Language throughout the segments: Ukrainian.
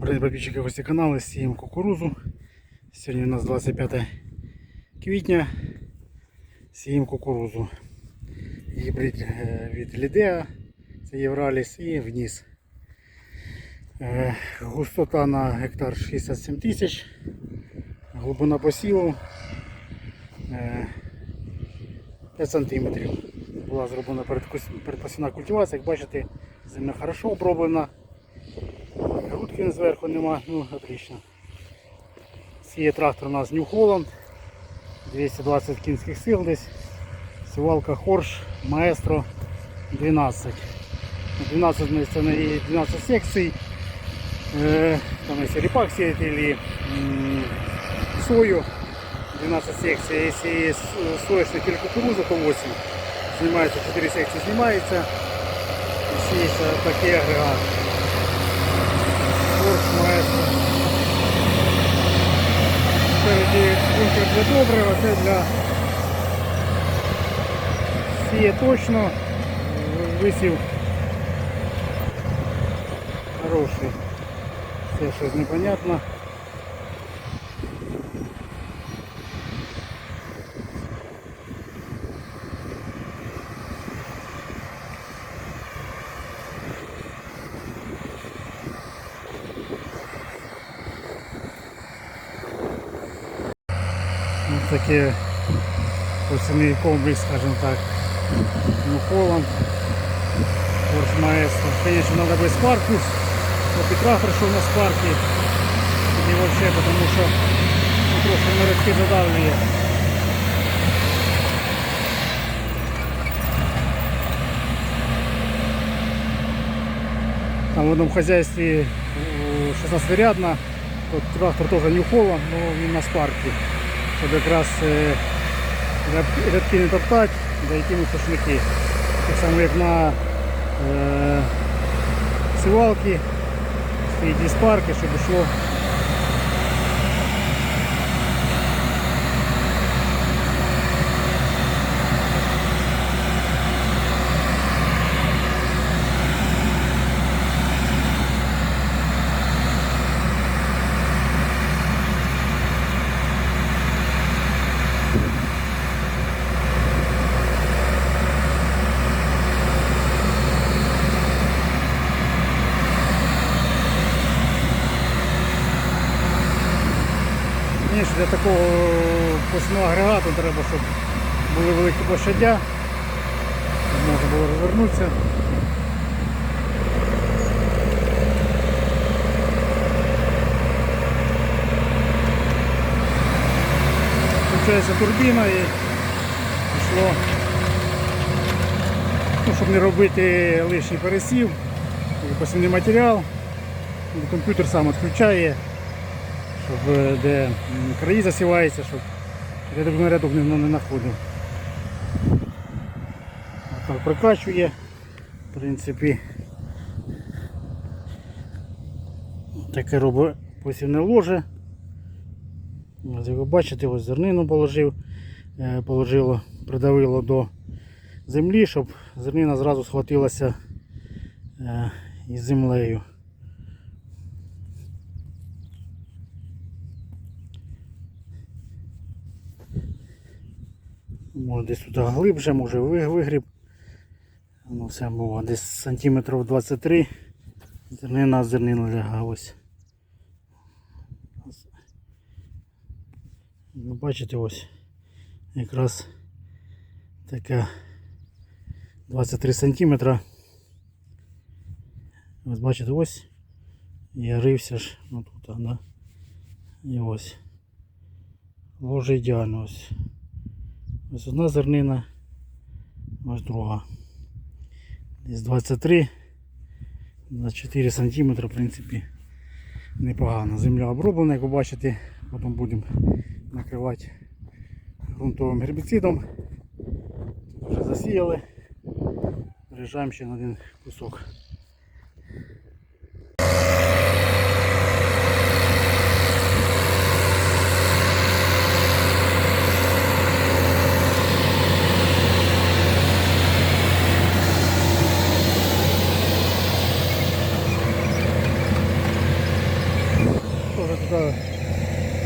Привіт, подписчики гості каналу, сіємо кукурузу. Сьогодні у нас 25 квітня. Сіємо кукурузу. Гібрид е, від Лідеа, це Євраліс і вниз. Е, Густота на гектар 67 тисяч. Глибина посіву е, 5 см. Була зроблена передпосівна культивація. Як бачите, земля хорошо оброблена. Грудки зверху нема, ну отлично. Сіє трактор у нас New Holland, 220 кінських сил десь. Сівалка Хорш, Маестро 12. 12 на- це не 12 секцій. Е, Там если репак сеять или сою 12 секций. Если с- соечник или кукуруза, то 8. Снимается 4 секции, снимается. И сеется такие агрегаты. Форс маестро. Спереді бункер для добрива, це для сіє точно. Висів хороший. Це щось непонятно. Таке посівний комплекс, скажімо так. Холланд. Форс Маестро. Конечно, надо без спарку. Вот и трактор шел на спарке. И вообще, потому что ну, просто на рыбки задавливает. Там в одном хозяйстве 16 рядно, вот трактор тоже не Холланд, но він на спарке. Щоб якраз е, рядки не топтати, йти на сушники. Так само як на е, сівалки, стоїть диспарки, щоб йшло. Ні, що для такого посного агрегату треба, щоб були великі площадя, можна було розвернутися. Включається турбіна і пішло, ну, щоб не робити лишній пересів, посівний матеріал. Комп'ютер сам відключає щоб е, де краї засіваються, щоб рядок на рядок не знаходив. Так, прокачує, в принципі, таке робить посівне ложе. Ось як ви бачите, ось зернину положив, е, положило, придавило до землі, щоб зернина зразу схватилася е, із землею. Може десь туди глибше, може вигріб. Ну все було десь сантиметрів 23. Зернина зернина ляга. Ви бачите ось якраз така 23 сантиметра. Ось бачите ось. Я рився ж ну тут, да? І ось. Ложе ідеально ось. Ось одна зернина, ось друга. Десь 23 на 4 см, в принципі, непогано. Земля оброблена, як ви бачите, потім будемо накривати ґрунтовим гербіцидом. Тут вже засіяли. Виріжаємо ще на один кусок.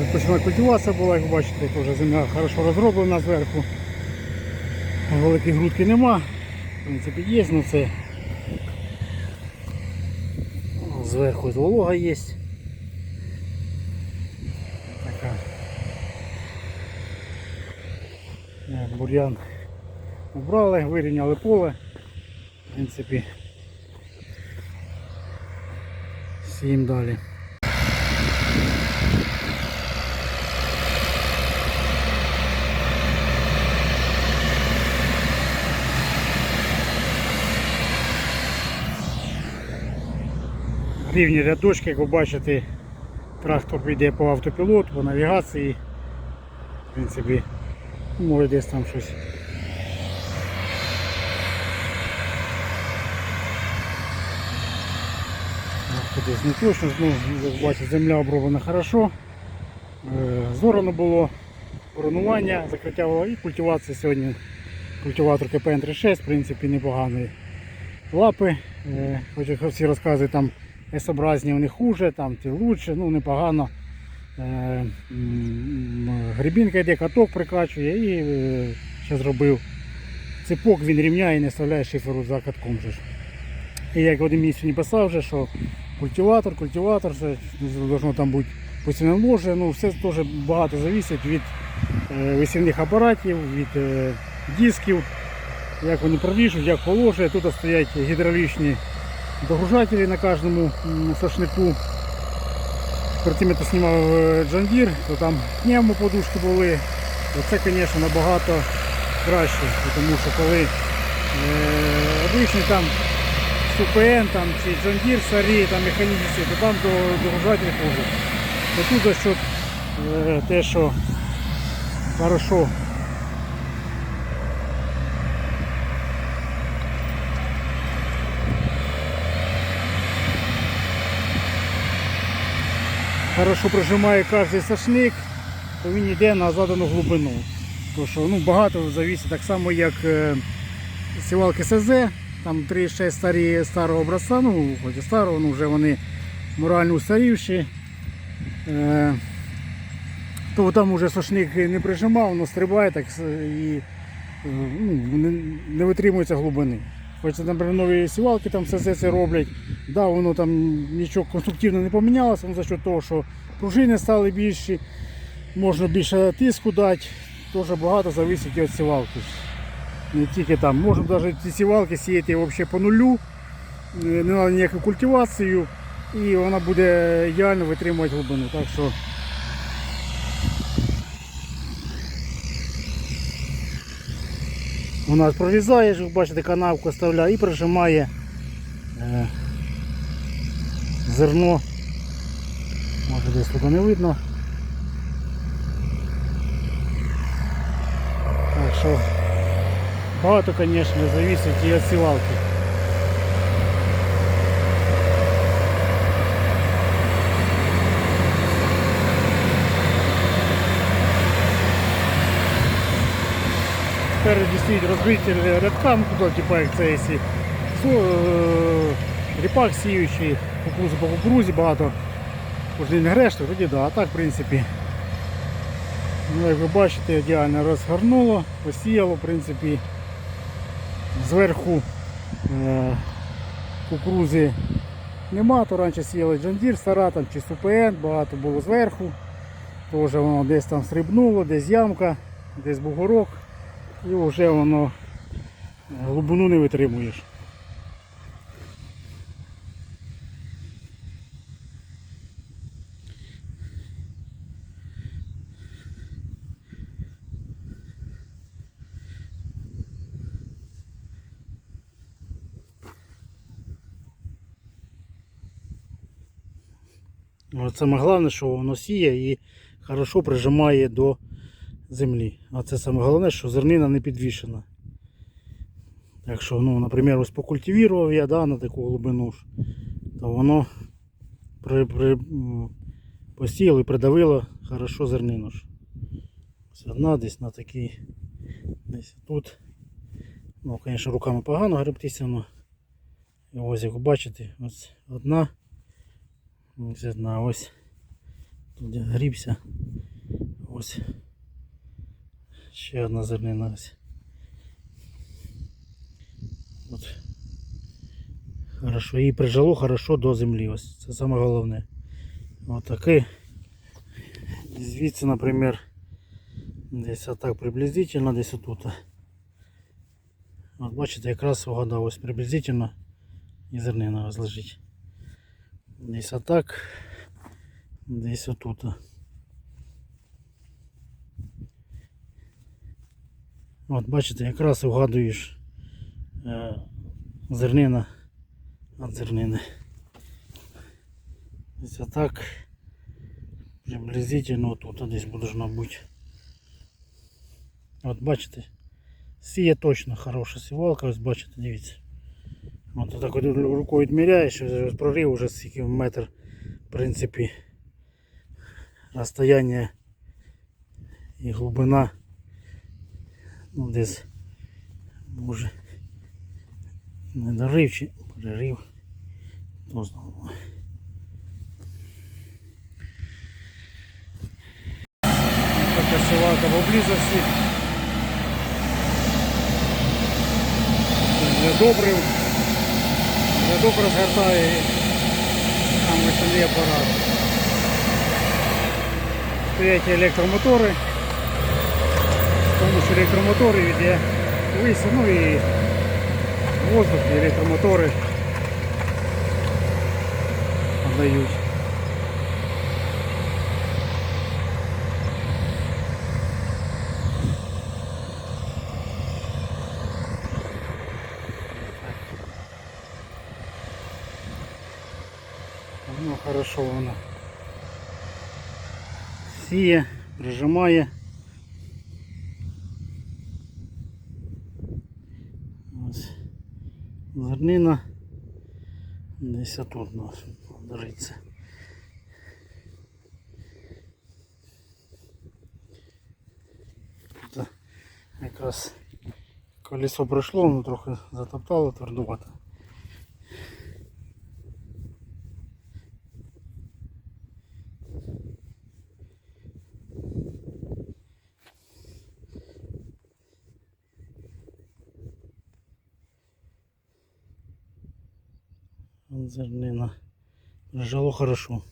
Передпочатна культивація була, як бачите, теж земля хорошо розроблена зверху. Великої грудки нема. В принципі, є, ну це зверху волога є. Така. Е, Бур'ян убрали, вирівняли поле. В принципі, сіємо далі. Рівні рядочки, як ви бачите, трактор йде по автопілоту, по навігації. В принципі, може десь там щось. Десь не точно, ну, як бачите, земля оброблена хорошо. Е, Зорано було коронування, закриття і культивація сьогодні. Культиватор КПН-36, в принципі, непоганий. Лапи, е, хоч всі розказують, там S-образні вони хуже, там ті лучше, ну непогано. Е, Грибінка йде, каток прикачує і е, ще зробив цепок, він рівняє і не вставляє шиферу за катком. же. І як один місці не писав, вже, що культиватор, культиватор, все там бути постійне ложе, ну все теж багато залежить від е, висівних апаратів, від дисків, як вони провіжуть, як положать. Тут стоять гідравлічні догружателі на кожному сошнику. Я знімав е, John Deere, то там пневмоподушки були. Це, звісно, набагато краще, тому що коли е, обичний там СУПН там, чи John Deere старі, там механічні, то там до, догружатель ходить. То тут за счет е, те, що хорошо хорошо прижимає кожен сошник, то він йде на задану глибину. То що, ну, багато залежить так само, як е, сівалки СЗ, там 3-6 старі старого образця, ну хоч і старого, ну вже вони морально устарівші. Е, то там вже сошник не прижимав, воно стрибає так с- і е, ну, не, не витримується глибини. Хоч це, наприклад, нові сівалки там все це роблять. Да, воно там нічого конструктивно не помінялося, ну, за що того, що пружини стали більші, можна більше тиску дати, теж багато залежить від сівалки. Не тільки там, можна навіть ці сівалки сіяти взагалі по нулю, е, не треба ніяку культивацію, і вона буде ідеально витримувати глибину. Так що у нас прорізає, як бачите, канавку оставляє і прижимає е, зерно. Може десь тут не видно. Так що багато, звісно, залежить і від сівалки. Спереді стоїть розбитель рядкам, туди, типу, як це якщо е, ріпак сіючий, кукурузу по кукурузі багато, кожен грешти, тоді да, а так в принципі. Ну, як ви бачите, ідеально розгорнуло, посіяло, в принципі, зверху е, кукурузи нема, то раніше сіяли Deere, стара там чи СУПН, багато було зверху. Теж воно десь там стрибнуло, десь ямка, десь бугорок. І вже воно глибину не витримуєш. Саме головне, що воно сіє і хорошо прижимає до землі. А це саме головне, що зернина не підвішена. Так що, ну, наприклад, ось покультивував я да, на таку глибину, то воно при, при, посіяло і придавило хорошо зернину. Ось одна десь на такій, десь тут. Ну, звісно, руками погано гребтися, але ось як бачите, ось одна, ось одна, ось Тут грібся. Ось. Ще одна зернина ось. От. Хорошо. Її прижило хорошо до землі. Ось. Це саме головне. Отаке. І звідси, наприклад, десь отак приблизительно, десь отут. От бачите, якраз вгадав, ось приблизительно і зернина ось лежить. Десь отак, десь отут. От бачите, якраз вгадуєш е, зернина від зернини. Десь отак приблизительно тут десь должно бути. От бачите, сіє точно хороша сівалка, ось бачите, дивіться. От так от рукою відміряєш, ось прорив уже скільки метр, в принципі, розстояння і глибина. Ну десь може не дорив чи перерив. То знову. Така сівалка поблизості. Для добрив. Для добре згортає там веселі апарат. Стоять електромотори. Тому що електромотори йде виси, ну і воздух, і електромотори дають. Ну хорошо воно. Сіє, прижимає. Зернина. Десь тут у нас лежиться. Тут якраз колесо пройшло, воно трохи затоптало твердувато. Зернина. Лежало хорошо.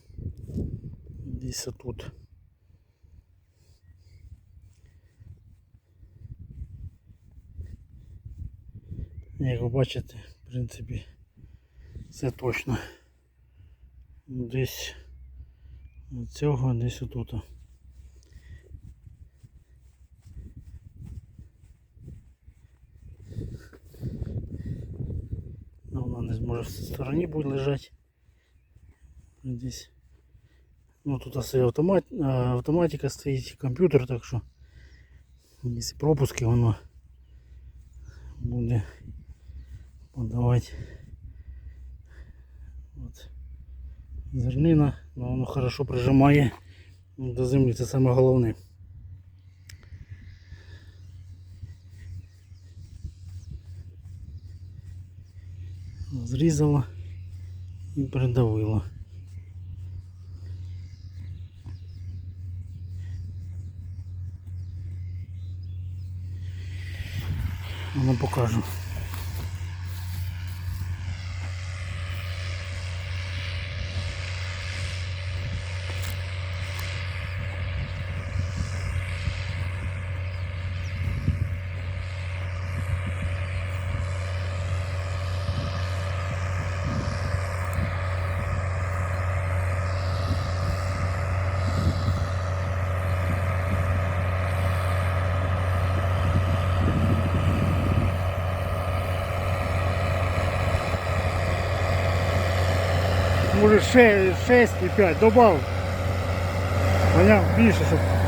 Десь тут. Як ви бачите, в принципі, все точно. Десь цього, десь отут. Ну, вона не зможе в стороні буде лежати. Десь. Ну тут стоїть автомат, а, автоматика стоїть, комп'ютер, так що якщо пропуски воно буде подавати. От. Зернина, но воно хорошо прижимає до землі, це саме головне. Зрізала і придавила. Вам покажу. Може 6, 6 і 5, добав. Поняв, більше, щоб.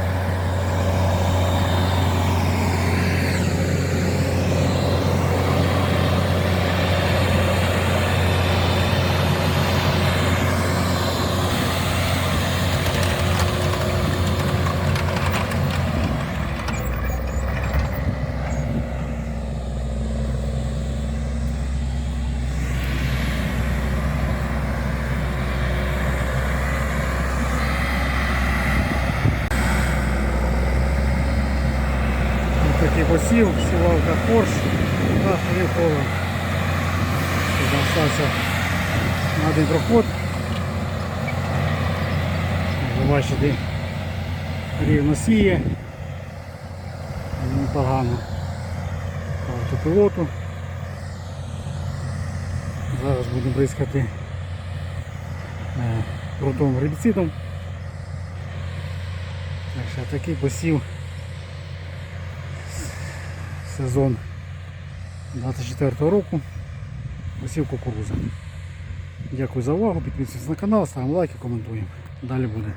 Рівно сіє. Непогано. Автопілоту. Зараз будемо бризкати е, крутим гербіцидом. Так що такий посів сезон 24 року. Посів кукурудзи. Дякую за увагу, підписуйтесь на канал, ставимо лайки, коментуємо. Далі буде.